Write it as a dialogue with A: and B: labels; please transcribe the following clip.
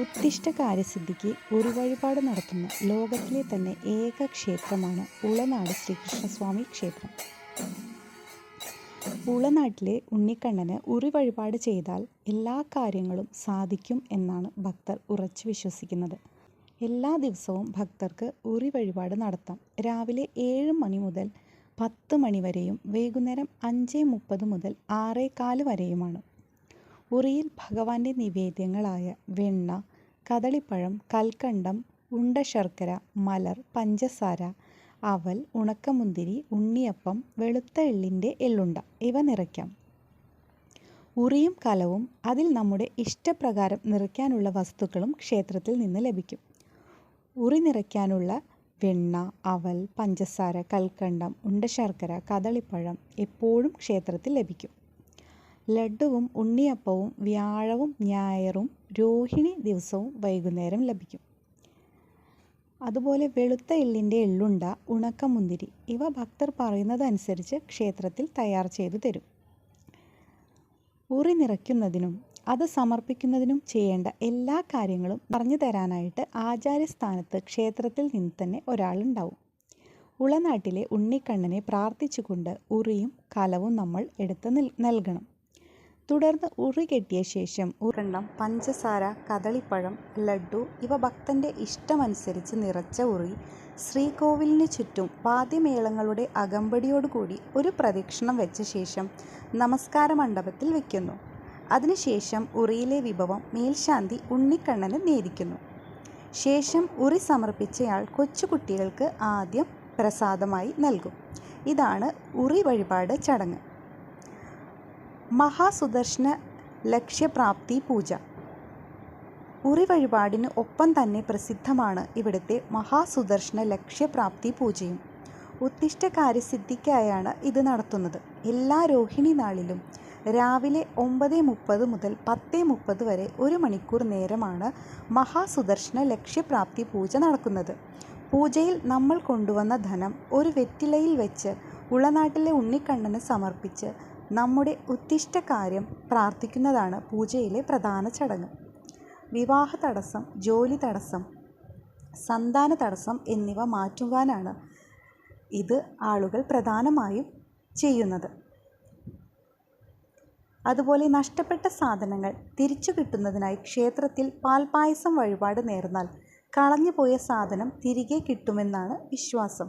A: ഉത്തിഷ്ട കാര്യസിദ്ധിക്ക് ഒരു വഴിപാട് നടത്തുന്ന ലോകത്തിലെ തന്നെ ഏക ക്ഷേത്രമാണ് ഉളനാട് ശ്രീകൃഷ്ണസ്വാമി ക്ഷേത്രം. ഉളനാട്ടിലെ ഉണ്ണിക്കണ്ണന് ഉറി വഴിപാട് ചെയ്താൽ എല്ലാ കാര്യങ്ങളും സാധിക്കും എന്നാണ് ഭക്തർ ഉറച്ചു വിശ്വസിക്കുന്നത്. എല്ലാ ദിവസവും ഭക്തർക്ക് ഉറി വഴിപാട് നടത്താം. രാവിലെ ഏഴ് മണി മുതൽ പത്ത് മണി വരെയും വൈകുന്നേരം അഞ്ച് മുപ്പത് മുതൽ ആറേ കാൽ വരെയുമാണ്. ഉറിയിൽ ഭഗവാന്റെ നിവേദ്യങ്ങളായ വെണ്ണ കദളിപ്പഴം കൽക്കണ്ടം ഉണ്ട ശർക്കര മലർ പഞ്ചസാര അവൽ ഉണക്കമുന്തിരി ഉണ്ണിയപ്പം വെളുത്ത എള്ളിന്റെ എള്ളുണ്ട ഇവ നിറയ്ക്കാം. ഉറിയും കലവും അതിൽ നമ്മുടെ ഇഷ്ടപ്രകാരം നിറയ്ക്കാനുള്ള വസ്തുക്കളും ക്ഷേത്രത്തിൽ നിന്ന് ലഭിക്കും. ഉറി നിറയ്ക്കാനുള്ള വെണ്ണ അവൽ പഞ്ചസാര കൽക്കണ്ടം ഉണ്ടശർക്കര കദളിപ്പഴം എപ്പോഴും ക്ഷേത്രത്തിൽ ലഭിക്കും. ലഡുവും ഉണ്ണിയപ്പവും വ്യാഴവും ഞായറും രോഹിണി ദിവസവും വൈകുന്നേരം ലഭിക്കും. അതുപോലെ വെളുത്ത എള്ളിന്റെ എള്ളുണ്ട ഉണക്കമുന്തിരി ഇവ ഭക്തർ പറയുന്നതനുസരിച്ച് ക്ഷേത്രത്തിൽ തയ്യാർ ചെയ്തു തരും. ഉറി നിറയ്ക്കുന്നതിനും അത് സമർപ്പിക്കുന്നതിനും ചെയ്യേണ്ട എല്ലാ കാര്യങ്ങളും പറഞ്ഞു തരാനായിട്ട് ആചാര്യസ്ഥാനത്ത് ക്ഷേത്രത്തിൽ നിന്ന് തന്നെ ഒരാളുണ്ടാവും. ഉളനാട്ടിലെ ഉണ്ണിക്കണ്ണനെ പ്രാർത്ഥിച്ചുകൊണ്ട് ഉറിയും കലവും നമ്മൾ എടുത്ത് നൽകണം. തുടർന്ന് ഉറി കെട്ടിയ ശേഷം ഉറണ്ണം പഞ്ചസാര കദളിപ്പഴം ലഡു ഇവ ഭക്തന്റെ ഇഷ്ടമനുസരിച്ച് നിറച്ച ഉറി ശ്രീകോവിലിന് ചുറ്റും വാദ്യമേളങ്ങളുടെ അകമ്പടിയോടുകൂടി ഒരു പ്രദക്ഷിണം വെച്ച ശേഷം നമസ്കാര മണ്ഡപത്തിൽ വയ്ക്കുന്നു അതിനുശേഷം ഉറിയിലെ വിഭവം മേൽശാന്തി ഉണ്ണിക്കണ്ണന് നേദിക്കുന്നു ശേഷം ഉറി സമർപ്പിച്ചയാൾ കൊച്ചുകുട്ടികൾക്ക് ആദ്യം പ്രസാദമായി നൽകും. ഇതാണ് ഉറി വഴിപാട് ചടങ്ങ്. മഹാസുദർശന ലക്ഷ്യപ്രാപ്തി പൂജ. ഉറി വഴിപാടിന് ഒപ്പം തന്നെ പ്രസിദ്ധമാണ് ഇവിടുത്തെ മഹാസുദർശന ലക്ഷ്യപ്രാപ്തി പൂജയും. ഉത്തിഷ്ട കാര്യസിദ്ധിക്കായാണ് ഇത് നടത്തുന്നത്. എല്ലാ രോഹിണി നാളിലും രാവിലെ ഒമ്പത് മുപ്പത് മുതൽ പത്ത് മുപ്പത് വരെ ഒരു മണിക്കൂർ നേരമാണ് മഹാസുദർശന ലക്ഷ്യപ്രാപ്തി പൂജ നടക്കുന്നത്. പൂജയിൽ നമ്മൾ കൊണ്ടുവന്ന ധനം ഒരു വെറ്റിലയിൽ വെച്ച് ഉളനാട്ടിലെ ഉണ്ണിക്കണ്ണന് സമർപ്പിച്ച് നമ്മുടെ ഉത്തിഷ്ട കാര്യം പ്രാർത്ഥിക്കുന്നതാണ് പൂജയിലെ പ്രധാന ചടങ്ങ്. വിവാഹ തടസ്സം ജോലി തടസ്സം സന്താന തടസ്സം എന്നിവ മാറ്റുവാനാണ് ഇത് ആളുകൾ പ്രധാനമായും ചെയ്യുന്നത്. അതുപോലെ നഷ്ടപ്പെട്ട സാധനങ്ങൾ തിരിച്ചു കിട്ടുന്നതിനായി ക്ഷേത്രത്തിൽ പാൽപായസം വഴിപാട് നേർന്നാൽ കളഞ്ഞുപോയ സാധനം തിരികെ കിട്ടുമെന്നാണ് വിശ്വാസം.